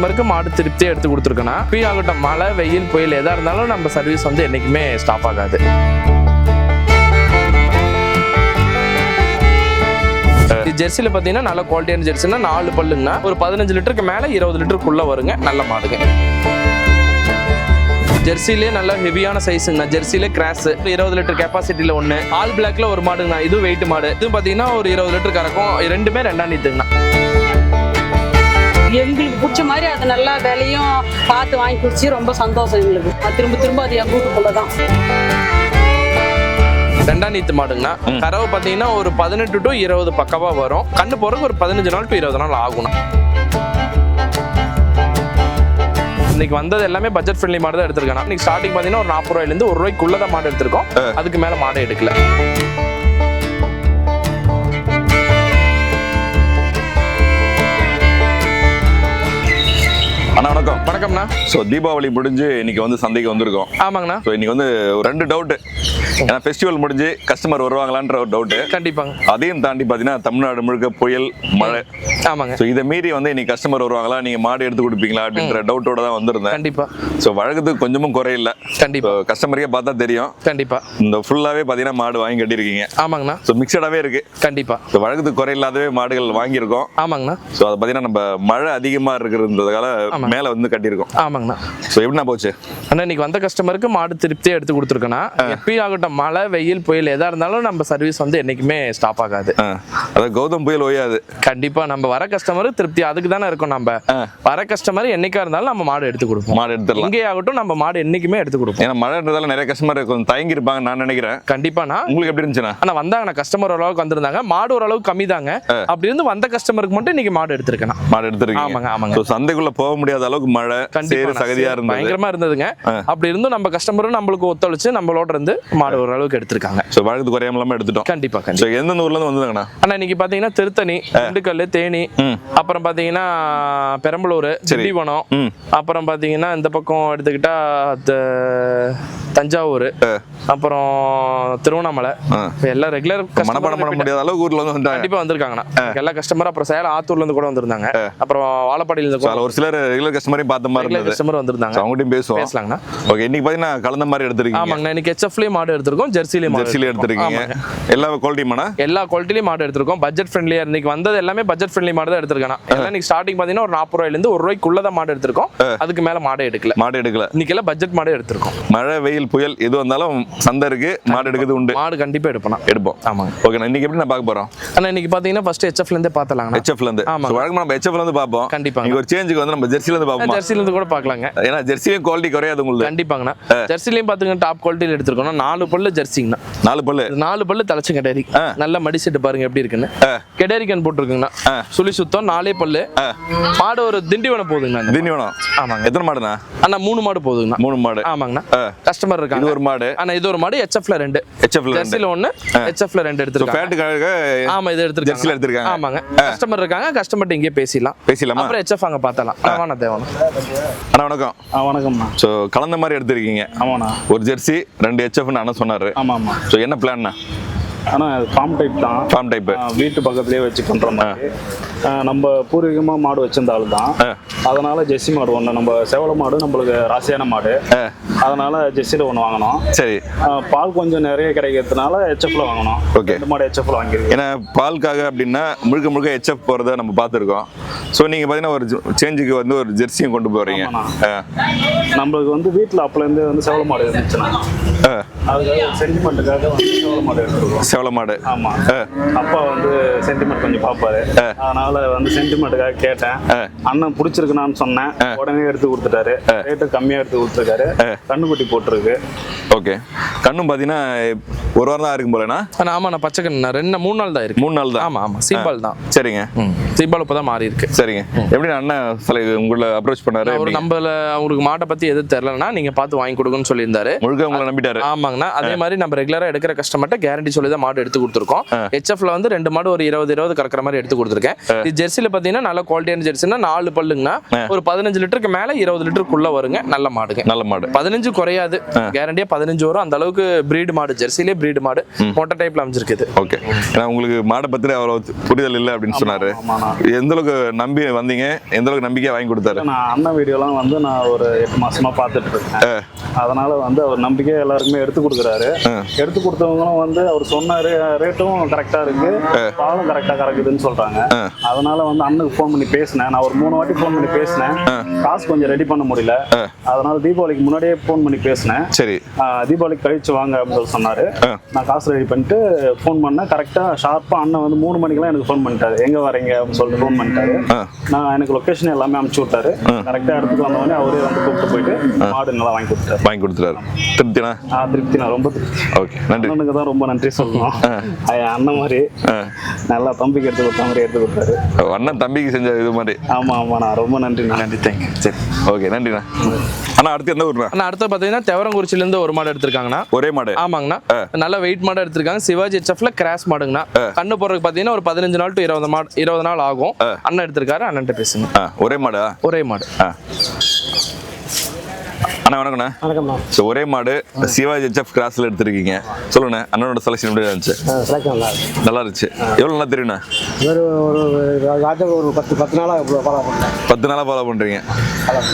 கஸ்டமருக்கு மாடு திருப்தியாக எடுத்து கொடுத்துருக்கோன்னா இப்பயும் ஆகட்டும். மழை வெயில் புயல் எதாக இருந்தாலும் நம்ம சர்வீஸ் வந்து என்றைக்குமே ஸ்டாப் ஆகாது. ஜெர்சியில் பார்த்தீங்கன்னா நல்ல குவாலிட்டியான ஜெர்சினா நாலு பல்லுங்கன்னா ஒரு பதினஞ்சு லிட்டருக்கு மேலே இருபது லிட்டருக்குள்ளே வருங்க நல்ல மாடுங்க. ஜெர்சிலே நல்ல ஹெவியான சைஸுங்கண்ணா ஜெர்சிலே கிராஸ் இருபது லிட்டர் கெப்பாசிட்டியில் ஒன்று ஆல் பிளாக்ல ஒரு மாடுங்கண்ணா இது வெயிட் மாடு. இது பார்த்தீங்கன்னா ஒரு இருபது லிட்டர் கறக்கும் ரெண்டுமே ரெண்டாம் நீத்துங்கண்ணா எங்களுக்கு பிடிச்ச மாதிரி அது நல்லா விலையும் பார்த்து வாங்கி குடிச்சு ரொம்ப சந்தோஷம் எங்களுக்கு. அது திரும்ப திரும்ப அது எங்கள் வீட்டுக்குள்ள தான். ரெண்டாம் நீத்து மாடுங்கண்ணா கறவை பார்த்தீங்கன்னா ஒரு பதினெட்டு டு இருபது பக்கவா வரும். கண்ணு போறதுக்கு ஒரு பதினஞ்சு நாள் டு இருபது நாள் ஆகும்ண்ணா இன்னைக்கு வந்தது எல்லாமே பட்ஜெட் ஃப்ரெண்ட்லி மாடு தான் எடுத்திருக்கேன் இன்னைக்கு ஸ்டார்டிங் பார்த்தீங்கன்னா ஒரு நாற்பது ரூபாயிலேருந்து ஒரு ரூபாய்க்குள்ள தான் மாடு எடுத்திருக்கோம். அதுக்கு மேலே மாடு எடுக்கல. வணக்கம்ண்ணா ஸோ தீபாவளி முடிஞ்சு இன்னைக்கு வந்து சந்தைக்கு வந்திருக்கோம். ஆமாங்கண்ணா. ஸோ இன்னைக்கு வந்து ரெண்டு டவுட் ஏன்னா ஃபெஸ்டிவல் முடிஞ்சு கஸ்டமர் வருவாங்களான்ற ஒரு டவுட்டு கண்டிப்பாங்க. அதையும் தாண்டி பார்த்தீங்கன்னா தமிழ்நாடு முழுக்க புயல் மழை. ஆமாங்க. ஸோ இதை மீறி வந்து இன்னைக்கு கஸ்டமர் வருவாங்களா? நீங்கள் மாடு எடுத்து கொடுப்பீங்களா? அப்படின்ற டவுட்டோட தான் வந்திருந்தேன். கண்டிப்பா. ஸோ வழக்கத்துக்கு கொஞ்சமும் குறையில்ல. கண்டிப்பா. கஸ்டமருக்கே பார்த்தா தெரியும். கண்டிப்பா. இந்த ஃபுல்லாகவே பார்த்தீங்கன்னா மாடு வாங்கி கட்டியிருக்கீங்க. ஆமாங்கண்ணா. ஸோ மிக்சடாகவே இருக்கு. கண்டிப்பா. ஸோ வழக்கத்துக்கு குறையில்லாதவே மாடுகள் வாங்கியிருக்கோம். ஆமாங்கண்ணா. ஸோ அதை பார்த்தீங்கன்னா நம்ம மழை அதிகமாக இருக்கிறதுனால மேலே வந்து கட்டியிருக்கோம். ஆமாங்கண்ணா. ஸோ எப்படிண்ணா போச்சு? அண்ணா இன்னைக்கு வந்த கஸ்டமருக்கு மாடு திருப்தியாக எடுத்து கொடுத்துருக்கோன்னா எப்பயும் ஆகட்டும் மழை வெயில் புயல் எதா இருந்தாலும் நம்ம சர்வீஸ் வந்து என்னைக்குமே ஸ்டாப் ஆகாது. அதாவது கௌதம் புயல் ஓயாது. கண்டிப்பா நம்ம வர கஸ்டமர் திருப்தி அதுக்கு தானே இருக்கோம் நம்ம. வர கஸ்டமர் என்னைக்கா இருந்தாலும் நம்ம மாடு எடுத்து கொடுப்போம். மாடு எடுத்துடலாம். இங்கே ஆகட்டும் நம்ம மாடு என்னைக்குமே எடுத்து கொடுப்போம். ஏன்னா மழைன்றதால நிறைய கஸ்டமர் கொஞ்சம் தயங்கி இருப்பாங்க நான் நினைக்கிறேன். கண்டிப்பாண்ணா. உங்களுக்கு எப்படி இருந்துச்சுண்ணா? ஆனா வந்தாங்கண்ணா கஸ்டமர் ஓரளவுக்கு வந்திருந்தாங்க. மாடு ஓரளவுக்கு கம்மி தாங்க. அப்படி இருந்து வந்த கஸ்டமருக்கு மட்டும் இன்னைக்கு மாடு எடுத்திருக்கேன் மாடு எடுத்துருக்கீங்க. ஆமாங்க, ஆமாங்க. சந்தைக்குள்ள போக முடியாத அளவுக்கு மழை சேறு சகதியா இருந்தது. பயங்கரமா இருந்ததுங்க. அப்படி இருந்தும் நம்ம கஸ்டமரும் நம்மளுக்கு ஒத்துழைச்சு நம்மளோட இருந்து மாடு ஓரளவுக்கு எடுத்திருக்காங்க. ஸோ வழக்கத்து குறையாம இல்லாம எடுத்துட்டோம். கண்டிப்பா கண்டிப்பா. எந்தெந்த ஊர்ல இருந்து வந்தாங்கண்ணா அண்ணா இன்னைக்கு பாத்தீங்கன்னா திருத்தணி திண்டுக்கல் தேனி ம். அப்புறம் பாத்தீங்கன்னா பெரம்பலூர் திண்டிவனம் ம். அப்புறம் பாத்தீங்கன்னா இந்த பக்கம் எடுத்துக்கிட்டா தஞ்சாவூர் அப்புறம் திருவண்ணாமலை. எல்லாம் ரெகுலர் மனப்பாடம் பண்ண முடியாத அளவுக்கு ஊர்ல வந்து கண்டிப்பா வந்திருக்காங்கண்ணா. எல்லா கஸ்டமர் அப்புறம் சேலம் ஆத்தூர்ல இருந்து கூட வந்திருந்தாங்க. அப்புறம் வாழப்பாடியில இருந்து ஒரு சிலர் ரெகுலர் கஸ்டமரையும் பார்த்த மாதிரி இருந்தது. கஸ்டமர் வந்திருந்தாங்க. அவங்ககிட்டயும் பேசுவோம். பேசலாங்கண்ணா. ஓகே இன்னைக்கு பார்த்தீங்கன்னா கலந்த மாதிரி எடுத்திருக்கீங்க. ஆமாங்கண்ணா இன்னைக்கு ஹெச்எஃப்லயும் மாடு எடுத்திருக்கோம் ஜெர்சிலையும் மாடு ஜெர்சில எடுத்திருக்கீங்க. எல்லா குவாலிட்டியுமாண்ணா எல்லா குவாலிட்டிலையும் மாடு எடுத்திருக்கோம். பட்ஜெட் ஃப்ரெண்ட்லியா இன்னைக்கு வந்தது எல்லாமே பட்ஜெட் ஃப்ரெண்ட்லி மாடு தான் எடுத்திருக்கேன் எல்லாம் இன்னைக்கு ஸ்டார்டிங் பாத்தீங்கன்னா ஒரு நாற்பது ரூபாயில ஒரு ரூபாய்க்குள்ள தான் மாடு எடுத்திருக்கோம். அதுக்கு மேல மாடு எடுக்கல. மாடு எடுக்கல. இன்னைக்கு எல்லாம் பட்ஜெட் மாடு எடுத்திருக்கோம். மழை வெயில் புயல் எது வந்தாலும் சந்தை இருக்கு மாடு எடுக்கிறது உண்டு. மாடு கண்டிப்பா எடுப்பேன் எடுப்போம். ஆமாங்க. ஓகே இன்னைக்கு எப்படி நான் பார்க்க போறோம்? ஆனா இன்னைக்கு பாத்தீங்கன்னா ஃபர்ஸ்ட் ஹெச்எஃப்ல இருந்தே பாத்தலாங்கண்ணா ஹெச்எஃப்ல இருந்து. ஆமாங்க. So, வழக்கமா நம்ம ஹெச்எஃப்ல இருந்து பார்ப்போம். கண்டிப்பாங்க. நீங்க ஒரு சேஞ்சுக்கு வந்து நம்ம ஜெர்சில இருந்து பார்ப்போமா? ஜெர்சில இருந்து கூட பாக்கலாங்க ஏன்னா ஜெர்சியும் குவாலிட்டி குறையாது உங்களுக்கு. கண்டிப்பாங்கண்ணா. ஜெர்சிலையும் பாத்துங்க டாப் குவாலிட்டியில் எடுத்திருக்கோம்னா நாலு பல்லு ஜெர்சிங்கண்ணா. நாலு பல்லு. நாலு பல்லு தலைச்சு கெடேரி. நல்ல மடி செட்டு பாருங்க எப்படி இருக்குன்னு. கெடேரிக்கன் போட்டிருக்குங்கண்ணா. சுழி சுத்தம் நாலே பல்லு. மாடு ஒரு திண்டிவனம் போகுதுங்கண்ணா. திண்டிவனம். ஆமாங்க. எத்தனை மாடுண்ணா? அண்ணா மூணு மாடு போகுதுங்கண்ணா மூணு மாடு. ஆமாங்கண்ணா. கஸ்டமர் இது இருக்காங்க. ஒரு மாடு. ஆனா இது ஒரு மாடு ஹெச்எஃப்ல ரெண்டு. ஹெச்எஃப்ல ரெண்டு. ஜெர்சில ஒண்ணு ஹெச்எஃப்ல ரெண்டு எடுத்திருக்காங்க. ஆமா இது எடுத்திருக்காங்க. ஜெர்சில எடுத்திருக்காங்க. ஆமாங்க. கஸ்டமர் இருக்காங்க கஸ்டமர்ட்ட இங்கே பேசிடலாம். பேசிடலாமா? அப்புறம் ஹெச்எஃப் அங்க பார்த்தலாம் ஆமாண்ணா தேவனா அண்ணா வணக்கம். ஆ வணக்கம்ண்ணா. ஸோ கலந்த மாதிரி எடுத்திருக்கீங்க. ஆமாண்ணா. ஒரு ஜெர்சி ரெண்டு ஹெச்எஃப்னு அண்ணன் சொன்னாரு. ஆமாம் ஆமாம் ஸோ என்ன பிளான்னா ஆனால் ஃபார்ம் டைப் தான். ஃபார்ம் டைப்பு ஆ, வீட்டு பக்கத்துலேயே வச்சு பண்ணுற மாதிரி. நம்ம பூர்வீகமாக மாடு வச்சிருந்த ஆள் தான் அதனால ஜெர்சி மாடு ஒன்று நம்ம செவல மாடு நம்மளுக்கு ராசியான மாடு. அதனால ஜெர்சியில் ஒன்று வாங்கினோம் சரி. பால் கொஞ்சம் நிறைய கிடைக்கிறதுனால ஹெச்எஃப்ல வாங்கினோம் Okay. ரெண்டு மாடு ஹெச்எஃப்ல வாங்கியிருக்கு. ஏன்னா பால்காக அப்படின்னா முழுக்க முழுக்க ஹெச்எஃப் போகிறத நம்ம பார்த்துருக்கோம். ஸோ நீங்கள் பார்த்தீங்கன்னா ஒரு சேஞ்சுக்கு வந்து ஒரு ஜெர்சியும் கொண்டு போகிறீங்க நம்மளுக்கு வந்து வீட்டில் அப்போலேருந்து வந்து செவல மாடு இருந்துச்சுண்ணா அதுக்காக சென்டிமெண்ட்டுக்காக வந்து செவல மாடு எடுத்துருக்கோம். செவல மாடு. ஆமா. அப்பா வந்து சென்டிமெண்ட் கொஞ்சம் பார்ப்பாரு. அதனால வந்து சென்டிமெண்ட்டுக்காக கேட்டேன். அண்ணன் பிடிச்சிருக்குனான்னு சொன்னேன். உடனே எடுத்து கொடுத்துட்டாரு. ரேட்டு கம்மியா எடுத்து கொடுத்துருக்காரு. கண்ணுக்குட்டி போட்டிருக்கு. ஓகே. கண்ணும் பார்த்தீங்கன்னா ஒரு வாரம் தான் இருக்கும் போலண்ணா? ஆனா ஆமாண்ணா பச்சை கண்ணா. ரெண்டு மூணு நாள் தான் இருக்கு. மூணு நாள் தான்? ஆமா ஆமா. சீபால் தான். சரிங்க. சீபால் இப்போ தான் மாறி இருக்கு சரிங்க எப்படி அண்ணன் சில உங்களை அப்ரோச் பண்ணாரு? அவர்? நம்மள அவங்களுக்கு மாட்டை பத்தி எது தெரியலன்னா நீங்க பார்த்து வாங்கி கொடுங்கன்னு சொல்லியிருந்தாரு. முழுக்க உங்களை நம்பிட்டாரு. ஆமாங்கண்ணா. அதே மாதிரி நம்ம ரெகுலரா எடுக்கிற கஸ்டமர்ட்ட கேரண்டி சொல்லி தான் மாடு எடுத்து கொடுத்துருக்கோம். ஹெச்எஃப்ல வந்து ரெண்டு மாடு ஒரு இருபது இருபது கறக்கிற மாதிரி எடுத்து கொடுத்துருக்கேன். ஜெர்சியில் பார்த்தீங்கன்னா நல்ல குவாலிட்டியான ஜெர்சினா நாலு பல்லுங்கண்ணா ஒரு பதினஞ்சு லிட்டருக்கு மேலே இருபது லிட்டருக்குள்ள வருங்க. நல்ல மாடுங்க. நல்ல மாடு. பதினஞ்சு குறையாது. கேரண்டியா பதினஞ்சு வரும். அந்த அளவுக்கு பிரீடு மாடு ஜெர்சிலே பிரீடு மாடு. மொட்டை டைப்ல அமைஞ்சிருக்குது ஓகே ஏன்னா உங்களுக்கு மாடை பத்தி அவ்வளவு புரிதல் இல்லை அப்படின்னு சொன்னாரு. எந்த அளவுக்கு நம்பி வந்தீங்க? எந்த அளவுக்கு நம்பிக்கையா வாங்கி கொடுத்தாரு? நான் அண்ணன் வீடியோலாம் வந்து நான் ஒரு எட்டு மாசமா பார்த்துட்டு இருக்கேன். அதனால வந்து அவர் நம்பிக்கை எல்லாருக்குமே எடுத்து கொடுக்குறாரு. எடுத்து கொடுத்தவங்களும் வந்து அவர் சொன்ன ரேட்டும் கரெக்டா இருக்கு. பாலும் கரெக்டா கறக்குதுன்னு சொல்றாங்க. அதனால வந்து அண்ணனுக்கு ஃபோன் பண்ணி பேசினேன். நான் ஒரு மூணு வாட்டி ஃபோன் பண்ணி பேசினேன். காசு கொஞ்சம் ரெடி பண்ண முடியல. அதனால தீபாவளிக்கு முன்னாடியே ஃபோன் பண்ணி பேசினேன். சரி. தீபாவளிக்கு கழிச்சு வாங்க அப்படின்னு சொல்லி சொன்னாரு. நான் காசு ரெடி பண்ணிட்டு ஃபோன் பண்ணேன். கரெக்டா ஷார்ப்பா அண்ணன் வந்து மூணு மணிக்கெல்லாம் எனக்கு ஃபோன் பண்ணிட்டாரு. எங்க வரீங்க? அப்படின்னு சொல்லிட்டு ஃபோன் பண்ணிட்டாரு. நான் எனக்கு லொகேஷன் எல்லாமே அனுப்பிச்சு விட்டாரு. கரெக்டா இடத்துக்கு வந்தவொடனே அவரே வந்து கூப்பிட்டு போயிட்டு மாடு நல்லா வாங்கி கொடுத்தாரு வாங்கி கொடுத்துறாரு திருப்தினா? ஆஹ் திருப்தி நான் ரொம்ப திருப்தி. ஓகே. நன்றி. அண்ணனுக்கு தான் ரொம்ப நன்றி சொல்லணும். அண்ணன் மாதிரி நல்லா தம்பிக்கு எடுத்து கொடுத்த மாதிரி எடுத்து கொடுத்தாரு. அண்ணன் தம்பிக்கு செஞ்ச இது மாதிரி. ஆமா ஆமா நான் ரொம்ப நன்றி நன்றி தேங்க்யூ சரி. ஓகே நன்றிண்ணா. அண்ணா அடுத்து எந்த ஊர்ண்ணா? ஆனா அடுத்து பார்த்தீங்கன்னா தெவரங்குறிச்சில இருந்து ஒரு மாடு எடுத்திருக்காங்கண்ணா. ஒரே மாடு? ஆமாங்கண்ணா. நல்ல வெயிட் மாடு எடுத்திருக்காங்க. சிவாஜி ஹெச்எஃப்ல கிராஸ் மாடுங்கண்ணா. கண்ணு போறதுக்கு பார்த்தீங்கன்னா ஒரு பதினஞ்சு நாள் டு இருபது மாடு இருபது நாள் ஆகும். அண்ணன் எடுத்திருக்காரு அண்ணன்ட்ட பேசுங்க. ஆ ஒரே மாடா? ஒரே மாடு. ஆ. அண்ணா வணக்கண்ணா வணக்கம்ண்ணா. ஸோ ஒரே மாடு சிவாஜி ஹெச்எஃப் கிராஸ்ல எடுத்திருக்கீங்க. சொல்லுண்ணே அண்ணனோட செலெக்ஷன் எப்படி இருந்துச்சு? நல்லா இருக்கு நல்லா இருந்துச்சு. எவ்வளோ நல்லா தெரியுண்ணா ஒரு ஒரு ஒரு பத்து பத்து நாளாக இவ்வளோ ஃபாலோ பண்ணுறேன் பத்து நாளாக ஃபாலோ பண்ணுறீங்க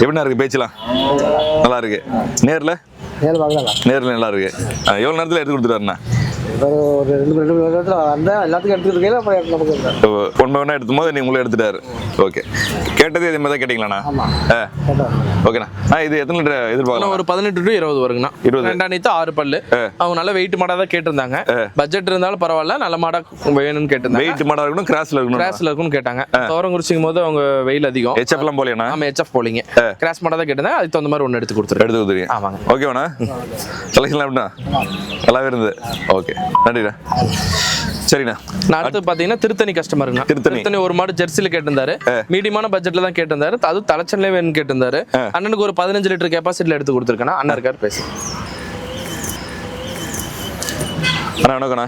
எப்படிண்ணா இருக்கு பேச்சலாம்? நல்லா இருக்கு. நேரில்? நேரில் நல்லா இருக்கு. ஆ, எவ்வளோ நேரத்தில் எடுத்து கொடுத்துருவாருண்ணா ஒரு ஒரு ரெண்டு ரெண்டு மணி நேரத்தில் வந்தேன் எல்லாத்துக்கும் எடுத்துக்கிட்டு இருக்கையில அப்புறம் நமக்கு இல்லை. ஒன் பை எடுத்தும் போது நீ உங்களை எடுத்துட்டாரு. ஓகே கேட்டதே இதே மாதிரி தான் கேட்டிங்களாண்ணா? ஓகேண்ணா ஆ. இது எத்தனை லிட்டர் எதிர்பார்க்கலாம் ஒரு பதினெட்டு டு இருபது வருங்கண்ணா. இருபது. ரெண்டாம் நீத்து ஆறு பல்லு. அவங்க நல்ல வெயிட் மாடா தான் கேட்டிருந்தாங்க. பட்ஜெட் இருந்தாலும் பரவாயில்ல நல்ல மாடா வேணும்னு கேட்டிருந்தாங்க. வெயிட் மாடா இருக்கணும் கிராஸ்ல இருக்கணும் கிராஸ்ல இருக்கும்னு கேட்டாங்க. தோரங்குறிச்சிக்கும் போது அவங்க வெயில் அதிகம். ஹெச்எஃப்லாம் போலையாண்ணா? ஆமா ஹெச்எஃப் போலிங்க. கிராஸ் மாடா தான் அதுக்கு தகுந்த மாதிரி ஒன்று எடுத்து கொடுத்துருக்கேன் எடுத்து கொடுத்துருங்க. ஆமாங்க. ஓகேவாண்ணா செலெக்ஷன்லாம் எப்படிண்ணா? நல்லாவே இருந்தது. ஓகே நன்றிண்ணா. சரிண்ணா. நான் அடுத்து பாத்தீங்கன்னா திருத்தணி கஸ்டமருங்க திருத்தணி. திருத்தணி ஒரு மாடு ஜெர்சில கேட்டிருந்தாரு. மீடியமான பட்ஜெட்ல தான் கேட்டிருந்தாரு. அது தலைச்சன்ல வேணும்னு கேட்டிருந்தாரு. அண்ணனுக்கு ஒரு பதினஞ்சு லிட்டர் கெப்பாசிட்டில எடுத்து கொடுத்துருக்கேன். அண்ணன் இருக்காரு பேசு அண்ணா வணக்கண்ணா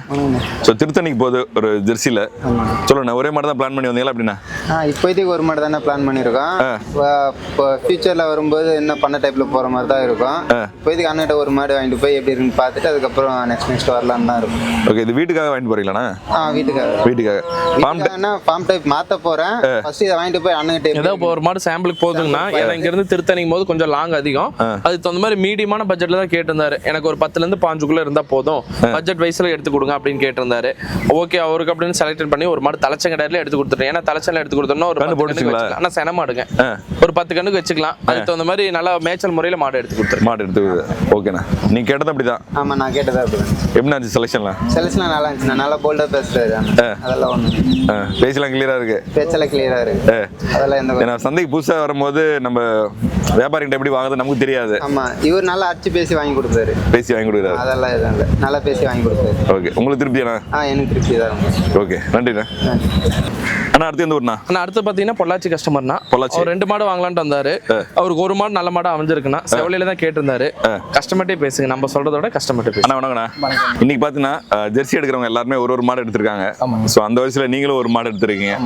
ஸோ திருத்தணிக்கு போகுது ஒரு ஜெர்சியில் சொல்லுண்ணா ஒரே மாடு தான் பிளான் பண்ணி வந்தீங்களா அப்படின்னா ஆ இப்போதைக்கு ஒரு மாடு தானே பிளான் பண்ணியிருக்கோம் இப்போ ஃபியூச்சரில் வரும்போது என்ன பண்ண டைப்பில் போகிற மாதிரி தான் இருக்கும். இப்போதைக்கு அண்ணன்ட்ட ஒரு மாடு வாங்கிட்டு போய் எப்படி இருக்குன்னு பார்த்துட்டு அதுக்கப்புறம் நெக்ஸ்ட் நெக்ஸ்ட் வரலான்னு தான் இருக்கும். ஓகே இது வீட்டுக்காக வாங்கிட்டு போறீங்களாண்ணா? ஆ வீட்டுக்காக. வீட்டுக்காக. வீட்டுக்காகனா ஃபார்ம் டைப் மாற்ற போகிறேன் ஃபர்ஸ்ட் இதை வாங்கிட்டு போய் அண்ணன்கிட்ட ஏதோ இப்போ ஒரு மாடு சாம்பிளுக்கு போகுதுங்கன்னா ஏன்னா இங்க இருந்து திருத்தணிக்கும் போது கொஞ்சம் லாங் அதிகம். அதுக்கு தகுந்த மாதிரி மீடியமான பட்ஜெட்ல தான் கேட்டிருந்தாரு. எனக்கு ஒரு பத்துல இருந்து பாஞ்சுக்குள்ள இருந்தா போதும். பட்ஜெட் வைஸ்ல எடுத்து கொடுங்க அப்படின்னு கேட்டிருந்தாரு. ஓகே அவருக்கு அப்படின்னு செலக்ட் பண்ணி ஒரு மாடு தலைச்சங்கடையில எடுத்து கொடுத்துட்டேன். ஏன்னா தலைச்சல எடுத்து கொடுத்தோம்னா ஒரு கண்ணு பத்து கண்ணுக்கு போட்டுச்சுங்களா? வச்சுக்கலாம். ஆனா சென மாடுங்க. ஒரு பத்து கண்ணுக்கு வச்சுக்கலாம். அதுக்கு தகுந்த மாதிரி நல்லா மேய்ச்சல் முறையில மாடு எடுத்து கொடுத்துருக்கேன் மாடு எடுத்து ஓகேண்ணா நீ கேட்டது அப்படிதான். ஆமாம் நான் கேட்டதா அப்படி எப்படிண்ணா இருந்துச்சு செலெக்ஷன்லாம் செலக்ஷன்லாம் நல்லா இருந்துச்சு நல்லா போல்டாக பேசுறாரு. அண்ணன். அதெல்லாம் ஒன்று பேசலாம் கிளியராக இருக்கு? பேச்செல்லாம் கிளியராக இருக்கு. அதெல்லாம் எந்த ஏன்னா சந்தைக்கு புதுசாக வரும்போது நம்ம வியாபாரிகிட்ட எப்படி வாங்குறது நமக்கு தெரியாது. ஆமாம் இவர் நல்லா அடிச்சு பேசி வாங்கி கொடுத்தாரு பேசி வாங்கி கொடுக்குறாரு. அதெல்லாம் நல்லா பேசி வாங்கி கொடுத்தாரு ஓகே. உங்களுக்கு திருப்தியாண்ணா? ஆ எனக்கு திருப்தி தான் ஓகே. நன்றிண்ணா. அண்ணா அடுத்து எந்த ஊர்ண்ணா? ஆனா அடுத்து பாத்தீங்கன்னா பொள்ளாச்சி கஸ்டமர்னா பொள்ளாச்சி. அவர் ரெண்டு மாடு வாங்கலாம்னு வந்தாரு. அவருக்கு ஒரு மாடு நல்ல மாடா அமைஞ்சிருக்குன்னா செவலையில தான் கேட்டிருந்தாரு. கஸ்டமர்ட்டே பேசுங்க. நம்ம சொல்றத விட கஸ்டமர்ட்டே பேசுங்க. அண்ணா வணக்கண்ணா இன்னைக்கு பார்த்தீங்கன்னா ஜெர்சி எடுக்கிறவங்க எல்லாருமே ஒரு ஒரு மாடு எடுத்திருக்காங்க. ஸோ அந்த வயசுல நீங்களும் ஒரு மாடு எடுத்திருக்கீங்க.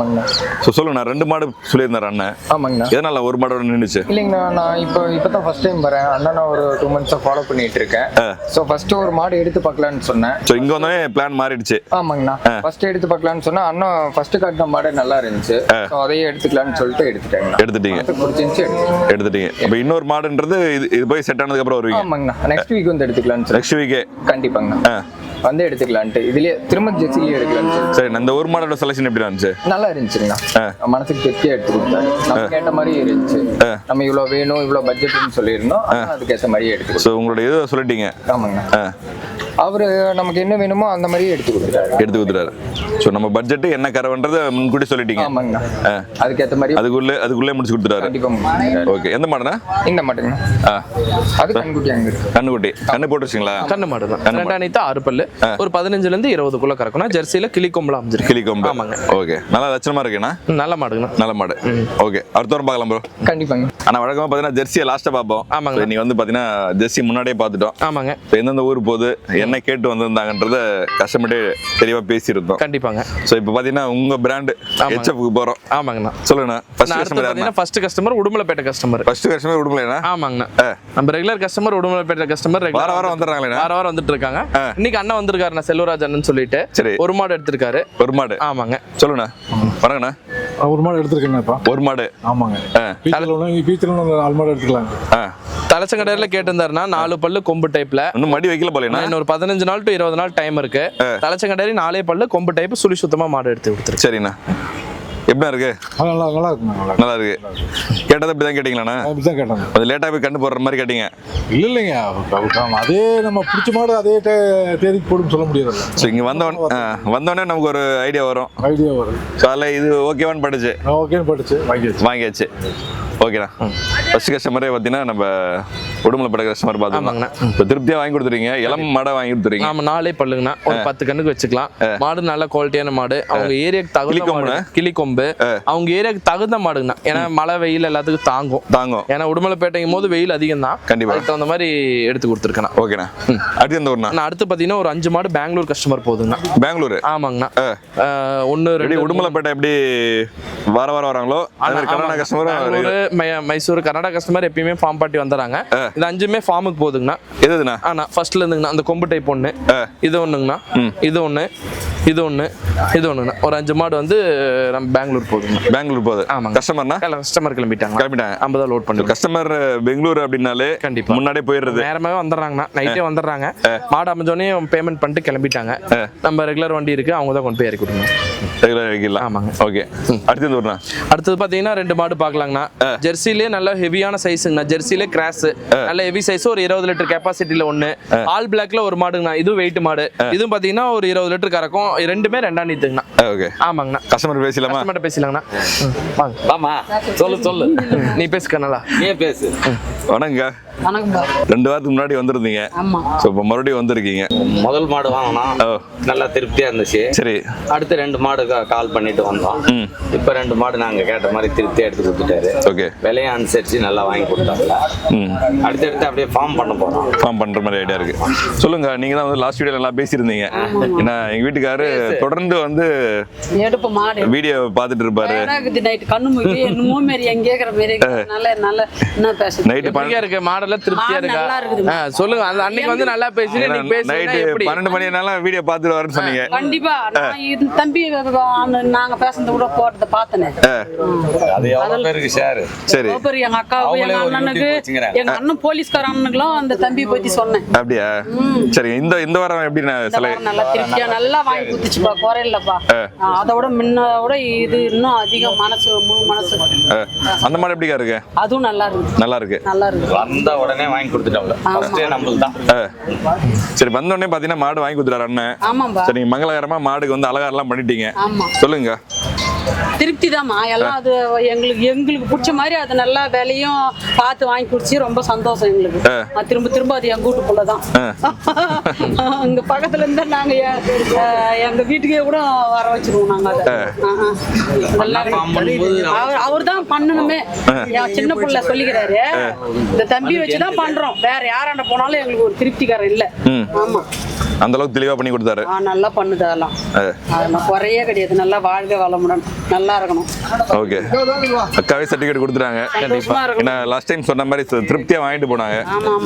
ஸோ சொல்லுங்கண்ணா. ரெண்டு மாடு சொல்லியிருந்தாரு அண்ணன் ஆமாங்கண்ணா. எதனால ஒரு மாடோட நின்றுச்சு இல்லைங்கண்ணா நான் இப்போ இப்போ தான் ஃபர்ஸ்ட் டைம் வரேன். அண்ணனை ஒரு டூ மந்த்ஸாக ஃபாலோ பண்ணிட்டு இருக்கேன். ஸோ ஃபர்ஸ்ட் ஒரு மாடு எடுத்து பார்க்கலான்னு சொன்னேன். ஸோ இங்கே வந்தோடனே பிளான் மாறிடுச்சு. ஆமாங்கண்ணா. ஃபர்ஸ்ட் எடுத்து பார்க்கலான்னு சொன்னா அண்ணன் ஃபர்ஸ்ட் காட்டின மாடு நல்லா இருந்துச்சு. ஸோ அதையே எடுத்துக்கலாம்னு சொல்லிட்டு எடுத்துட்டீங்க. எனக்கு பிடிச்சிருந்துச்சு எடுத்துட்டீங்க. இப்போ இன்னொரு மாடுன்றது இது இது போய் செட் ஆனதுக்கப்புறம் வருவீங்க. ஆமாங்கண்ணா. நெக்ஸ்ட் வீக் வந்து எடுத்துக்கலாம்னு சொல்லி நெக்ஸ்ட் வீக்கே கண்டிப்பாங்கண்ணா. வந்து எடுத்துக்கலான்ட்டு. இதுலயே திரும்ப ஜெர்சிலேயே எடுக்கலாம்னு சொல்லி சரி இந்த ஒரு மாடோட செலெக்ஷன் எப்படி இருந்துச்சு? நல்லா இருந்துச்சுங்கண்ணா. மனசுக்கு திருப்தியா எடுத்து கொடுத்தாரு. நம்ம கேட்ட மாதிரி இருந்துச்சு. நம்ம இவ்வளோ வேணும் இவ்வளோ பட்ஜெட்னு சொல்லியிருந்தோம். அதுக்கேற்ற மாதிரியே எடுத்து. ஸோ உங்களோட இது சொல்லிட்டீங்க. ஆமாங்கண்ணா. அவரு நமக்கு என்ன வேணுமோ அந்த மாதிரியே எடுத்து கொடுக்குறாரு. எடுத்து கொடுத்துறாரு ஸோ நம்ம பட்ஜெட் என்ன கரவன்றதை முன்கூட்டி சொல்லிட்டீங்க. ஆமாங்கண்ணா. ஆ. அதுக்கேற்ற மாதிரி அதுக்குள்ளே அதுக்குள்ளே முடிச்சு கொடுத்துறாரு. ஓகே எந்த மாடுண்ணா? இந்த மாட்டுங்க ஆ. அது கண்குட்டி அங்க இருக்கு. கண்ணுக்குட்டி. கண்ணு போட்டுருச்சிங்களா? கண்ணு மாடு தான். ரெண்டாம் நீத்து ஆறு பல்லு. ஒரு பதினஞ்சுல இருந்து இருபதுக்குள்ள கறக்கணும் ஜெர்சியில கிளி கொம்பல அமைஞ்சிருக்கு. கிளி கொம்பு ஆமாங்க. ஓகே நல்லா லட்சணமா இருக்கேண்ணா? நல்ல மாடுங்கண்ணா. நல்ல மாடு. ஓகே அடுத்த வாரம் பார்க்கலாம் ப்ரோ கண்டிப்பாங்க. ஆனா வழக்கமா பார்த்தீங்கன்னா ஜெர்சியை லாஸ்ட்டாக பார்ப்போம். ஆமாங்க. இன்னைக்கு வந்து பார்த்தீங்கன்னா ஜெர்சி முன்னாடியே பார்த்துட்டோம். ஆமாங்க. So, எந்தெந்த ஊர் போகுது என்ன கேட்டு வந்திருந்தாங்கன்றத கஸ்டமர்டே தெளிவா பேசியிருந்தோம். கண்டிப்பாங்க. ஸோ இப்போ பார்த்தீங்கன்னா உங்க பிராண்டு ஹெச்எஃப்க்கு போறோம். ஆமாங்கண்ணா. சொல்லுங்கண்ணா. First customer first customer Udumalaipettai customer first customer விடுங்களேண்ணா ஆமாங்கண்ணா. நம்ம ரெகுலர் கஸ்டமர் உடுமலைப்பேட்டை கஸ்டமர் வார வாரம் வந்துடுறாங்களேண்ணா? வார வாரம் வந்துட்டு இருக்காங்க. இன்னைக்கு அண்ணன் வந்திருக்காருண்ணா செல்வராஜ் அண்ணன் சொல்லிட்டு. சரி. ஒரு மாடு எடுத்திருக்காரு. ஒரு மாடு. ஆமாங்க. சொல்லுங்கண்ணா. வணக்கண்ணா. ஒரு மாடு எடுத்துருக்கேன்ப்பா ஒரு மாடு. ஆமாங்க. பீச்சில் ஒன்று பீச்சில் ஒன்று நாலு மாடு எடுத்துக்கலாங்க. தலைச்சங்கடையில கேட்டிருந்தாருன்னா நாலு பல்லு கொம்பு டைப்ல இன்னும் மடி வைக்கல போலேண்ணா? இன்னொரு பதினஞ்சு நாள் டு இருபது நாள் டைம் இருக்கு. தலைச்சங்கடையில நாலே பல்லு கொம்பு டைப் சுழி சுத்தமா மாடு எடுத்து கொடுத்துருக்கு சரிண்ணா. எப்படிண்ணா இருக்கு? அது நல்லா நல்லா இருக்குங்க நல்லா இருக்கு. கேட்டதை இப்படி தான் கேட்டீங்களாண்ணா? அப்படி தான் கேட்டாங்க கொஞ்சம் லேட்டாக போய் கண்டு போடுற மாதிரி கேட்டீங்க. இல்லை இல்லைங்க. அதே நம்ம பிடிச்ச மாடு அதே தேதிக்கு போடும் சொல்ல முடியாது ஸோ இங்கே வந்தவொடனே வந்தோடனே நமக்கு ஒரு ஐடியா வரும். ஐடியா வரும். ஸோ அதில் இது ஓகேவான்னு பட்டுச்சு. ஓகேன்னு பட்டுச்சு. வாங்கியாச்சு. வாங்கியாச்சு. ஓகேண்ணா ஃபர்ஸ்ட் கஸ்டமரே பார்த்தீங்கன்னா நம்ம உடுமலைப்பட கஸ்டமர். பார்த்தோம் இப்போ திருப்தியாக வாங்கி கொடுத்துறீங்க இளம் மாடை வாங்கி கொடுத்துறீங்க நாம நாலே பல்லுங்கண்ணா. ஒரு பத்து கண்ணுக்கு வச்சுக்கலாம். மாடு நல்ல குவாலிட்டியான மாடு. அவங்க ஏரியாக்கு தகுந்த கிளிக்கொம்புண்ணா? கிளிக்கொம்பு அவங்க ஏரியாக்கு தகுந்த மாடுங்கண்ணா. ஏன்னா மழை வெயில் எல்லாத்துக்கும் தாங்கும். தாங்கும். ஏன்னா உடுமலைப்பேட்டையும் போது வெயில் அதிகம் தான் கண்டிப்பா. அதுக்கு தகுந்த மாதிரி எடுத்து கொடுத்துருக்கேன் ஓகேண்ணா. அடுத்து எந்த ஊர்ண்ணா? நான் அடுத்து பார்த்தீங்கன்னா ஒரு அஞ்சு மாடு பெங்களூர் கஸ்டமர் போகுதுங்கண்ணா பெங்களூரு? ஆமாங்கண்ணா. ஒன்று ரெண்டு உடுமலைப்பேட்டை எப்படி வார வாரம் வராங்களோ? கர்நாடகா மை- மைசூர் கர்நாடகா கஸ்டமர் எப்பயுமே ஃபார்ம் பாட்டி வந்துடுறாங்க. இது அஞ்சுமே ஃபார்முக்கு போகுதுங்கண்ணா எதுண்ணா ஆனா ஃபர்ஸ்ட்ல இருந்துங்கண்ணா அந்த கொம்பு டைப் ஒன்று இது ஒண்ணுங்கண்ணா. இது ஒன்று இது ஒன்று இது ஒண்ணுண்ணா ஒரு அஞ்சு மாடு வந்து நம்ம பெங்களூர் போகுதுங்கண்ணா பெங்களூர் போகுது. ஆமாங்க. கஸ்டமர்னா கஸ்டமர் கிளம்பிட்டாங்க கிளம்பிட்டாங்க. ஐம்பதா லோட் பண்ணி கஸ்டமர் பெங்களூர் அப்படின்னாலே கண்டிப்பா. முன்னாடியே போயிடுறது. நேரமாவே வந்துடுறாங்கண்ணா நைட்டே வந்துடுறாங்க. மாடு அமைஞ்சோடனே பேமெண்ட் பண்ணிட்டு கிளம்பிட்டாங்க. நம்ம ரெகுலர் வண்டி இருக்கு அவங்க தான் கொண்டு போய் இறக்கி விடணும் ரெகுலர் வைக்கலாம் ஆமாங்க. ஓகே அடுத்து எந்த ஊர்ண்ணா? அடுத்தது பாத்தீங்கன்னா ரெண்டு மாடு பார்க்கலாங்கண்ணா. ஜெர்சிலே நல்ல ஹெவியான சைஸுங்கண்ணா ஜெர்சிலே கிராஸ் நல்ல ஹெவி சைஸ் ஒரு இருபது லிட்டர் கெப்பாசிட்டில ஒண்ணு. ஆல் பிளாக்ல ஒரு மாடுங்கண்ணா. இதுவும் வெயிட் மாடு. இதுவும் பாத்தீங்கன்னா ஒரு இருபது லிட்டர் கறக்கும். ரெண்டுமே ரெண்டாம் நீத்துங்கண்ணா. ஓகே ஆமாங்கண்ணா. கஸ்டமர் பேசலாமா கஸ்டமர்ட்ட பேசலாங்கண்ணா ம், வாங்க. ஆமா சொல்லு சொல்லு. நீ பேசுக்கண்ணா நீ பேசு? வணங்க வணக்கம் பா ரெண்டு வாரத்துக்கு முன்னாடி வந்திருந்தீங்க. ஆமா. ஸோ இப்போ மறுபடியும் வந்திருக்கீங்க. முதல் மாடு வாங்கினோம் ஓ. நல்லா திருப்தியா இருந்துச்சு. சரி. அடுத்து ரெண்டு மாடு கால் பண்ணிட்டு வந்தோம். ம். இப்ப ரெண்டு மாடு நாங்க கேட்ட மாதிரி திருப்தியா எடுத்து கொடுத்துட்டாரு. ஓகே. விலையும் அனுசரிச்சு நல்லா வாங்கி கொடுத்தாங்க ம். அடுத்தடுத்து அப்படியே ஃபார்ம் பண்ண போறோம். ஃபார்ம் பண்ற மாதிரி ஐடியா இருக்கு. சொல்லுங்க நீங்க தான் வந்து லாஸ்ட் வீடியோ நல்லா பேசியிருந்தீங்க. ஏன்னா எங்க வீட்டுக்காரு தொடர்ந்து வந்து எடுப்பு மாடு. வீடியோ பார்த்துட்டு இருப்பாரு. நைட்டு கண்ணு முக்கி என்னமோ மாரி எங்க கேக்குற மாரி. நல்ல நல்ல என்ன பேசுறது நைட்டு எப்படியா இருக்கு மாடெல்லாம் திருப்தியா இருக்கா? நல்லா இருக்குது. ஆ, சொல்லுங்க. அந்த அன்னைக்கு வந்து நல்லா பேசி நைட்டு எப்படி? பன்னெண்டு மணினால வீடியோ பார்த்துட்டு வரேன்னு சொன்னீங்க. கண்டிப்பா. தம்பி நாங்க பேசுனத கூட போட்டதை பார்த்தனே. அது எவ்வளவு பேருக்கு ஷேர் சரி. பெரிய எங்க அக்காவுக்கு எங்க அண்ணனுக்கு. எங்க அண்ணன் போலீஸ்கார அண்ணனுக்குலாம் அந்த தம்பி பத்தி சொன்னேன். அப்படியா? சரி இந்த இந்த வாரம் எப்படி நான் நல்லா திருப்தியா நல்லா வாங்கி குத்துச்சுப்பா குறையில்லப்பா. அதை விட முன்னோட இது இன்னும் அதிகம் மனசு முழு மனசு. அந்த மாதிரி எப்படிக்கா இருக்கு? அதுவும் நல்லா இருக்கு. நல்லா இருக்கு. நல்லா இருக்கு வந்த உடனே வாங்கி கொடுத்துட்டோம்ல. ஃபர்ஸ்டே நம்மளுக்கு தான். சரி வந்த உடனே பாத்தீங்கன்னா மாடு வாங்கி கொடுத்துறாரு அண்ணன். ஆமாம்பா. சரி நீங்க மங்களகரமா மாடுக்கு வந்து அலங்காரம்லாம் பண்ணிட்டீங்க. ஆமா. சொல்லுங்க. திருப்தி தாம்மா எல்லாம் அது எங்களுக்கு எங்களுக்கு பிடிச்ச மாதிரி அது நல்லா விலையும் பார்த்து வாங்கி குடிச்சு ரொம்ப சந்தோஷம் எங்களுக்கு. திரும்ப திரும்ப அது எங்க வீட்டு புள்ள தான். அங்க பக்கத்துல இருந்தா நாங்க எங்க வீட்டுக்கே கூட வர வச்சிருவோம் நாங்க அதை. அவர் அவர் தான் பண்ணணுமே. என் சின்ன புள்ள சொல்லிக்கிறாரு. இந்த தம்பி வச்சுதான் பண்றோம். வேற யாராண்ட போனாலும் எங்களுக்கு ஒரு திருப்திகரம் இல்ல. ஆமா. அந்த அளவுக்கு தெளிவா பண்ணி கொடுத்தாரு. ஆ நல்லா பண்ணுது அதெல்லாம். குறையே கிடையாது. நல்லா வாழ்க வளமுடன். நல்லா இருக்கணும். ஓகே. அக்காவே சர்டிஃபிகேட் கொடுத்துட்டாங்க. ஏன்னா லாஸ்ட் டைம் சொன்ன மாதிரி திருப்தியா வாங்கிட்டு போனாங்க.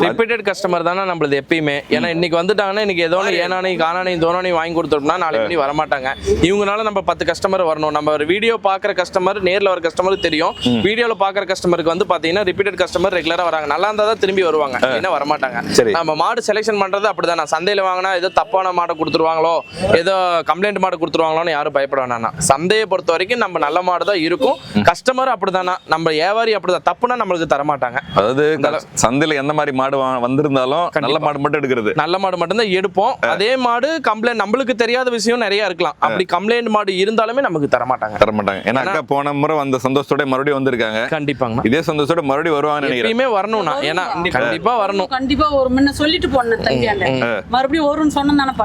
ரிப்பீட்டட் கஸ்டமர் தானே நம்மளது எப்பயுமே. ஏன்னா இன்னைக்கு வந்துட்டாங்கன்னா இன்னைக்கு ஏதோ ஒன்று ஏனானி காணானி தோனானி வாங்கி கொடுத்தோம்னா நாளைக்கு மணி வரமாட்டாங்க. இவங்கனால நம்ம பத்து கஸ்டமர் வரணும். நம்ம ஒரு வீடியோ பார்க்குற கஸ்டமர் நேரில் வர கஸ்டமருக்கு தெரியும். வீடியோவில் பார்க்குற கஸ்டமருக்கு வந்து பார்த்தீங்கன்னா ரிப்பீட்டட் கஸ்டமர் ரெகுலராக வராங்க. நல்லா இருந்தால் தான் திரும்பி வருவாங்க. என்ன வரமாட்டாங்க. சரி. நம்ம மாடு செலெக்ஷன் பண்ணுறது அப்படிதான். நான் சந்தையில் வாங்கினா ஏதோ தப்பான மாடை கொடுத்துருவாங்களோ ஏதோ கம்ப்ளைண்ட் மாடு கொடுத்துருவாங்களோன்னு யாரும் பயப்பட வேணாம் சந்தையை பொறுத்த வரைக்கும் நம்ம நல்ல மாடு தான் இருக்கும். கஸ்டமர் அப்படிதானா? நம்ம வியாபாரி அப்படிதான். தப்புனா நம்மளுக்கு தரமாட்டாங்க அதாவது சந்தையில எந்த மாதிரி மாடு வந்திருந்தாலும் நல்ல மாடு மட்டும் எடுக்கிறது. நல்ல மாடு மட்டும்தான் எடுப்போம். அதே மாடு கம்ப்ளைண்ட் நம்மளுக்கு தெரியாத விஷயம் நிறைய இருக்கலாம். அப்படி கம்ப்ளைண்ட் மாடு இருந்தாலுமே நமக்கு தர மாட்டாங்க. தர மாட்டாங்க. ஏன்னா அக்கா போன முறை வந்த சந்தோஷத்தோட மறுபடியும் வந்திருக்காங்க. கண்டிப்பாங்க இதே சந்தோஷத்தோட மறுபடியும் வருவாங்கன்னு நினைக்கிறேன். எப்பயுமே வரணும்னா ஏன்னா கண்டிப்பா. வரணும். கண்டிப்பா ஒரு முன்ன சொல்லிட்டு போனேன் மறுபடியும் பண்ண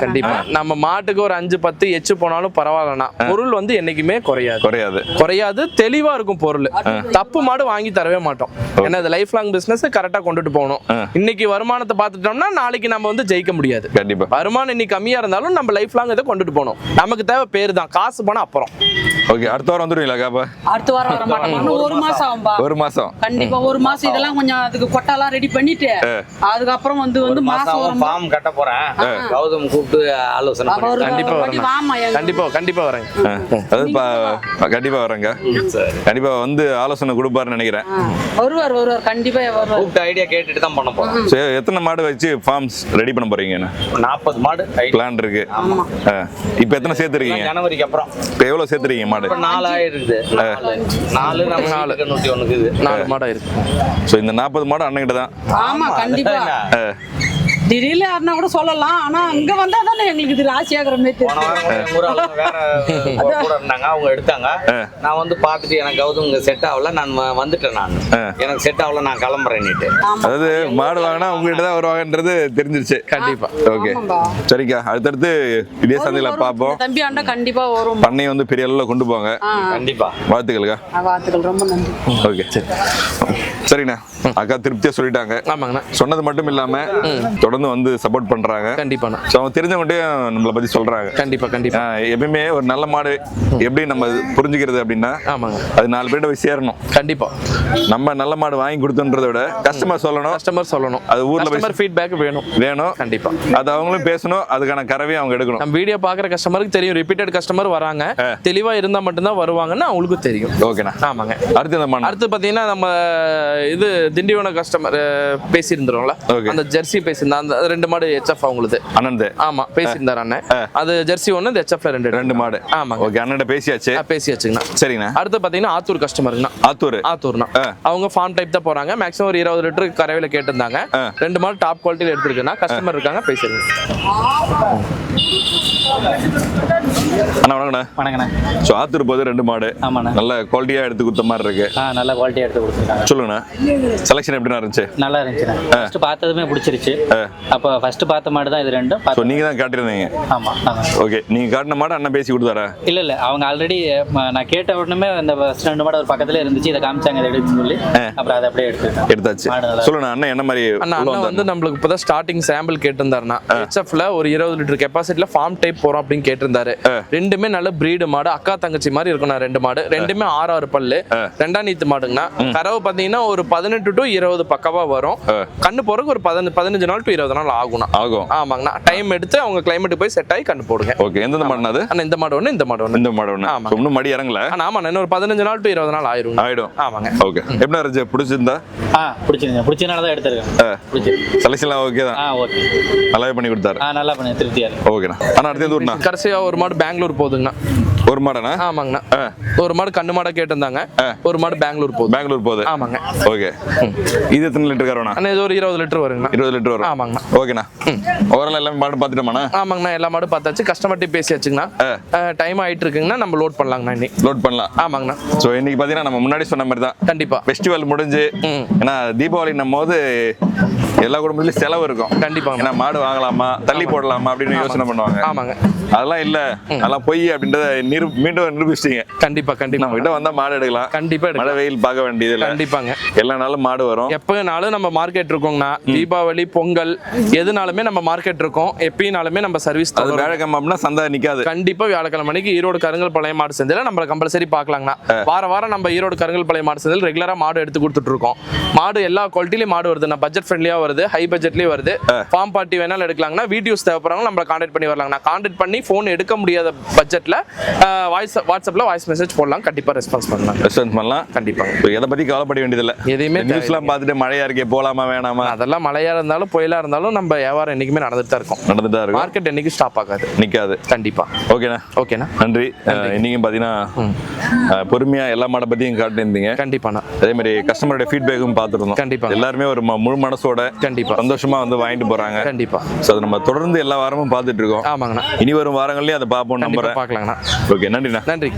கண்டிப்பா. நம்ம மாட்டுக்கு ஒரு அஞ்சு பத்து எச்சு போனாலும் பரவாயில்லண்ணா. பொருள் வந்து என்னைக்குமே குறையாது. குறையாது. குறையாது தெளிவா இருக்கும் பொருள். தப்பு மாடு வாங்கி தரவே மாட்டோம். ஏன்னா இது லைஃப் லாங் பிசினஸ் கரெக்டா கொண்டுட்டு போகணும். இன்னைக்கு வருமானத்தை பார்த்துட்டோம்னா நாளைக்கு நம்ம வந்து ஜெயிக்க முடியாது. கண்டிப்பா. வருமானம் இன்னைக்கு கம்மியா இருந்தாலும் நம்ம லைஃப் லாங் இதை கொண்டுட்டு போகணும். நமக்கு தேவை பேர் தான். காசு போனா அப்புறம். ஓகே அடுத்த வாரம் வந்துடுவீங்களா காப்பா? அடுத்த வாரம் வர மாட்டோம் ஒரு மாசம் ஆகும்பா. ஒரு மாசம். கண்டிப்பா ஒரு மாசம். இதெல்லாம் கொஞ்சம் அதுக்கு கொட்டாலாம் ரெடி பண்ணிட்டு அதுக்கப்புறம் வந்து வந்து மாசம் ஃபார்ம் கட்ட போறேன். கௌதம் கூப்பிட்டு ஆலோசனை கண்டிப்பா வரேன். கண்டிப்பா கண்டிப்பா வரேன். அதாவது கண்டிப்பா வரேங்க. கண்டிப்பா வந்து ஆலோசனை கொடுப்பாருன்னு நினைக்கிறேன். வருவார் வருவார். கண்டிப்பா வருவார். கூப்பிட்டு ஐடியா கேட்டுட்டு தான் பண்ண போறோம். சரி, எத்தனை மாடு வச்சு ஃபார்ம்ஸ் ரெடி பண்ண போறீங்க நாற்பது மாடு பிளான் இருக்கு. இப்ப எத்தனை சேர்த்துருக்கீங்க? ஜனவரிக்கு அப்புறம். இப்ப எவ்வளவு சேர்த்துருக்கீங்க மாடு? இப்ப நாலு நாலு நாலு நம்ம நாலு. நாலு நூத்தி ஒண்ணுக்கு இது. நாலு மாடா இருக்கு ஸோ இந்த நாற்பது மாடு அண்ணங்கிட்ட தான். ஆமா கண்டிப்பா. திடீர்னு யாருன்னா கூட சொல்லலாம் ஆனா அங்க வந்தா தானே எங்களுக்கு இது ராசியாகிற மாதிரி தெரியும். ஊர் ஆளுங்க வேற கூட இருந்தாங்க அவங்க எடுத்தாங்க. நான் வந்து பார்த்துட்டு எனக்கு கௌதம் இங்க செட் ஆகல நான் வந்துட்டேன் நான். எனக்கு செட் ஆகல நான் கிளம்புறேன்னுட்டு. அதாவது மாடு வாங்கினா உங்ககிட்ட தான் வருவாங்கன்றது தெரிஞ்சிருச்சு. கண்டிப்பா. ஓகே. சரிக்கா அடுத்தடுத்து இதே சந்தையில பார்ப்போம். இந்த தம்பி ஆண்டா கண்டிப்பா வரும். பண்ணையை வந்து பெரிய அளவில் கொண்டு போங்க. கண்டிப்பா. வாழ்த்துக்கள்க்கா. ஆ, வாழ்த்துக்கள். ரொம்ப நன்றி. ஓகே. சரிண்ணா. அக்கா திருப்தியா சொல்லிட்டாங்க. ஆமாங்கண்ணா. சொன்னது மட்டும் இல்லாம தொடர்ந்து வந்து சப்போர்ட் பண்றாங்க. கண்டிப்பாண்ணா ஸோ அவங்க தெரிஞ்சவங்ககிட்டயும் நம்மளை பத்தி சொல்றாங்க. கண்டிப்பா கண்டிப்பா. எப்பயுமே ஒரு நல்ல மாடு எப்படி நம்ம புரிஞ்சுக்கிறது அப்படின்னா ஆமாங்க. அது நாலு பேர்ட்ட போய் சேரணும். கண்டிப்பா. நம்ம நல்ல மாடு வாங்கி கொடுத்தோன்றத விட கஸ்டமர் சொல்லணும். கஸ்டமர் சொல்லணும். அது ஊர்ல போய் ஃபீட்பேக் வேணும். வேணும். கண்டிப்பா. அது அவங்களும் பேசணும். அதுக்கான கறவையும் அவங்க எடுக்கணும். நம்ம வீடியோ பாக்குற கஸ்டமருக்கு தெரியும். ரிப்பீட்டட் கஸ்டமர் வராங்க. தெளிவா இருந்தா மட்டும்தான் வருவாங்கன்னு அவங்களுக்கும் தெரியும். ஓகேண்ணா ஆமாங்க. அடுத்து இந்த மாடு. அடுத்து பாத்தீங்கன்னா நம்ம இது திண்டிவன கஸ்டமர் பேசியிருந்தோம்ல Okay. அந்த ஜெர்சி பேசியிருந்தா அந்த ரெண்டு மாடு ஹெச்எஃப் அவங்களுது. அனந்த் ஆமா பேசியிருந்தார் அண்ணன். அது ஜெர்சி ஒன்று இந்த ஹெச்எஃப்ல ரெண்டு ரெண்டு மாடு. ஆமாங்க. ஓகே அண்ணன் பேசியாச்சு. ஆ, பேசியாச்சுங்கண்ணா. சரிண்ணா அடுத்து பாத்தீங்கன்னா ஆத்தூர் கஸ்டமருங்கண்ணா ஆத்தூர். ஆத்தூர்னா. அவங்க ஃபார்ம் டைப் தான் போறாங்க. மேக்ஸிமம் ஒரு இருபது லிட்டர் கரையில கேட்டிருந்தாங்க. ரெண்டு மாடு டாப் குவாலிட்டியில் எடுத்துருக்குன்னா கஸ்டமர் இருக்காங்க பேசிருங்க. அண்ணா வணக்கண்ணா வணக்கண்ணே ஸோ ஆத்தூர் போது ரெண்டு மாடு. ஆமாண்ணே. நல்ல குவாலிட்டியா எடுத்து கொடுத்த மாதிரி இருக்கு. ஆ நல்ல குவாலிட்டியாக எடுத்து கொடுத்துருக்காங்க. சொல்லுங்கண்ணா. செலெக்ஷன் எப்படிண்ணா இருந்துச்சு? நல்லா இருந்துச்சுண்ணே. ஃபர்ஸ்ட் பார்த்ததுமே பிடிச்சிருச்சு. அப்போ ஃபர்ஸ்ட் பார்த்த மாடு தான் இது ரெண்டும். ஸோ நீங்க தான் காட்டியிருந்தீங்க? ஆமாம் ஓகே நீங்க காட்டின மாடு அண்ணன் பேசி கொடுத்தாரா? இல்ல இல்ல. அவங்க ஆல்ரெடி நான் கேட்ட உடனே இந்த ஃபர்ஸ்ட் ரெண்டு மாடு ஒரு பக்கத்துல இருந்துச்சு. இதை காமிச்சாங்க இதை எடுத்து சொல்லி. அப்புறம் அதை அப்படியே எடுத்துருக்கேன் எடுத்தாச்சு. சொல்லுண்ணா அண்ணன் என்ன மாதிரி அண்ணா உள்ள அண்ணா வந்து? நம்மளுக்கு இப்போதான் ஸ்டார்டிங் சாம்பிள் கேட்டிருந்தாருண்ணா. ஹெச்எஃப்ல ஒரு இருபது லிட்டர் கெப்பாசிட்டில ஃபார்ம் டைப் போறோம் அப்படின்னு கேட்டிருந்தாரு. ரெண்டுமே நல்ல பிரீடு மாடு. அக்கா தங்கச்சி மாதிரி இருக்கும்ண்ணா ரெண்டு மாடு. ரெண்டுமே ஆறு ஆறு பல்லு ரெண்டாம் நீத்து மாடுங்கண்ணா. கறவை பாத்தீங்கன்னா ஒரு பதினெட்டு டு இருபது பக்கவா வரும். கண்ணு போறதுக்கு ஒரு பதினஞ்சு பதினஞ்சு நாள் டு இருபது நாள் ஆகும்ண்ணா ஆகும். ஆமாங்கண்ணா. டைம் எடுத்து அவங்க கிளைமேட்டுக்கு போய் செட் ஆகி கண்ணு போடுங்க ஓகே எந்தெந்த மாடுனா அது? அண்ணா இந்த மாடு ஒன்று இந்த மாடு ஒன்று இந்த மாடு ஒன்று ஆமா. So, இன்னும் மடி இறங்கல? அண்ணா ஆமாண்ணா. இன்னும் ஒரு பதினஞ்சு நாள் டு இருபது நாள் ஆயிரும். ஆயிடும். ஆமாங்க. ஓகே எப்படி இருந்துச்சு? பிடிச்சிருந்தா? ஆ பிடிச்சிருங்க பிடிச்சனால தான் எடுத்திருக்கேன். பிடிச்சிருக்கு. செலெக்ஷன்லாம் ஓகே தான். ஆ ஓகே நல்லாவே பண்ணி கொடுத்தாரு. ஆ நல்லா பண்ணி திருப்தியா இருக்கு. ஓகேண்ணா அண்ணா. அடுத்து எந்த ஊர்ண்ணா? கடைசியா ஒரு மாடு பெங்களூர் போகுதுங்கண்ணா ஒரு மாடண்ணா ஆமாங்கண்ணா. ஒரு மாடு கண்ணு மாடை கேட்டிருந்தாங்க. ஒரு மாடு பெங்களூர் போகுது. பெங்களூர் போகுது. ஆமாங்க. ஓகே. இது எத்தனை லிட்டர் அண்ணா இது ஒரு இருபது லிட்டர் வருங்கண்ணா. இருபது லிட்டர் வரும். ஆமாங்கண்ணா. ஓகேண்ணா. ஓவரால் எல்லாமே மாடு பார்த்துட்டோமாண்ணா? ஆமாங்கண்ணா எல்லா மாடும் பார்த்தாச்சு. கஸ்டமர்கிட்ட பேசியாச்சுங்கண்ணா. டைம் ஆயிட்டு இருக்குங்கண்ணா நம்ம லோட் பண்ணலாங்கண்ணா இன்னி லோட் பண்ணலாம். ஆமாங்கண்ணா. ஸோ இன்னைக்கு பார்த்தீங்கன்னா நம்ம முன்னாடி சொன்ன மாதிரி தான் கண்டிப்பா. ஃபெஸ்டிவல் முடிஞ்சு. ஏன்னா தீபாவளி நம்ம போது எல்லா குடும்பத்துலயும் செலவு இருக்கும். கண்டிப்பாங்க. ஏன்னா மாடு வாங்கலாமா தள்ளி போடலாமா அப்படின்னு யோசனை பண்ணுவாங்க. ஆமாங்க. அதெல்லாம் இல்ல. அதெல்லாம் பொய் அப்படின்றத நிரு மீண்டும் நிரூபிச்சிட்டீங்க. கண்டிப்பா கண்டிப்பா. நம்ம கிட்ட வந்தா மாடு எடுக்கலாம். கண்டிப்பா மழை. வெயில் பார்க்க வேண்டியது இல்ல கண்டிப்பாங்க. எல்லா நாளும் மாடு வரும். எப்பனாலும் நம்ம மார்க்கெட் இருக்கோங்கண்ணா தீபாவளி பொங்கல் எதுனாலுமே நம்ம மார்க்கெட் இருக்கோம். எப்பயினாலுமே நம்ம சர்வீஸ் அது வேலைக்கிழமை அப்படின்னா சந்தை நிக்காது. கண்டிப்பா வியாழக்கிழமை மணிக்கு ஈரோடு கருங்கல் பழைய மாடு சந்தையில நம்ம கம்பல்சரி பார்க்கலாங்கண்ணா. வார வாரம் நம்ம ஈரோடு கருங்கல் பழைய மாடு சந்தையில் ரெகுலரா மாடு எடுத்து கொடுத்துட்டு இருக்கோம். மாடு எல்லா குவாலிட்டிலையும் மாடு வருது. நான் பட்ஜெட் ஃப்ரெண்ட்லியா வருது. ஹை பட்ஜெட்லயும் வருது. ஃபார்ம் பார்ட்டி வேணாலும் எடுக்கலாங்கண்ணா வீடியோஸ் தேவைப்படுறாங்க நம்மள கான்டாக்ட் பண்ணி வரலாங்கண்ணா கான்டாக்ட் பண்ணி ஃபோன் எடுக்க முடியாத பட்ஜெட்ல வாய்ஸ் வாட்ஸ்அப்ல வாய்ஸ் மெசேஜ் போடலாம். கண்டிப்பா ரெஸ்பான்ஸ் பண்ணலாம். ரெஸ்பான்ஸ் பண்ணலாம். கண்டிப்பாங்க இப்போ எதை பத்தி கவலைப்பட வேண்டியதில்ல. எதையுமே நியூஸ்லாம் பார்த்துட்டு மழையா இருக்கே போலாமா வேணாமா? அதெல்லாம் மழையா இருந்தாலும் புயலா இருந்தாலும் நம்ம வியாபாரம் என்னைக்குமே நடந்துட்டு தான் இருக்கும். நடந்துட்டு தான் இருக்கும். மார்க்கெட் என்னைக்கும் ஸ்டாப் ஆகாது. நிக்காது. கண்டிப்பா. ஓகேண்ணா. ஓகேண்ணா. நன்றி. இன்னைக்கும் பார்த்தீங்கன்னா அஹ், பொறுமையா எல்லா மாடை பத்தியும் காட்டியிருந்தீங்க. கண்டிப்பாண்ணா. அதே மாதிரி கஸ்டமரோட ஃபீட்பேக்கும் பார்த்துருந்தோம். கண்டிப்பா. எல்லாருமே ஒரு முழு மனசோட கண்டிப்பா. சந்தோஷமா வந்து வாங்கிட்டு போறாங்க. கண்டிப்பா. ஸோ நம்ம தொடர்ந்து எல்லா வாரமும் பார்த்துட்டு இருக்கோம். ஆமாங்கண்ணா. இனி வரும் வாரங்கள்லயும் அதை பார்ப்போம் நம்புறேன் பார்க்கலாங்கண்ணா. ஓகே நன்றிண்ணா. நன்றி.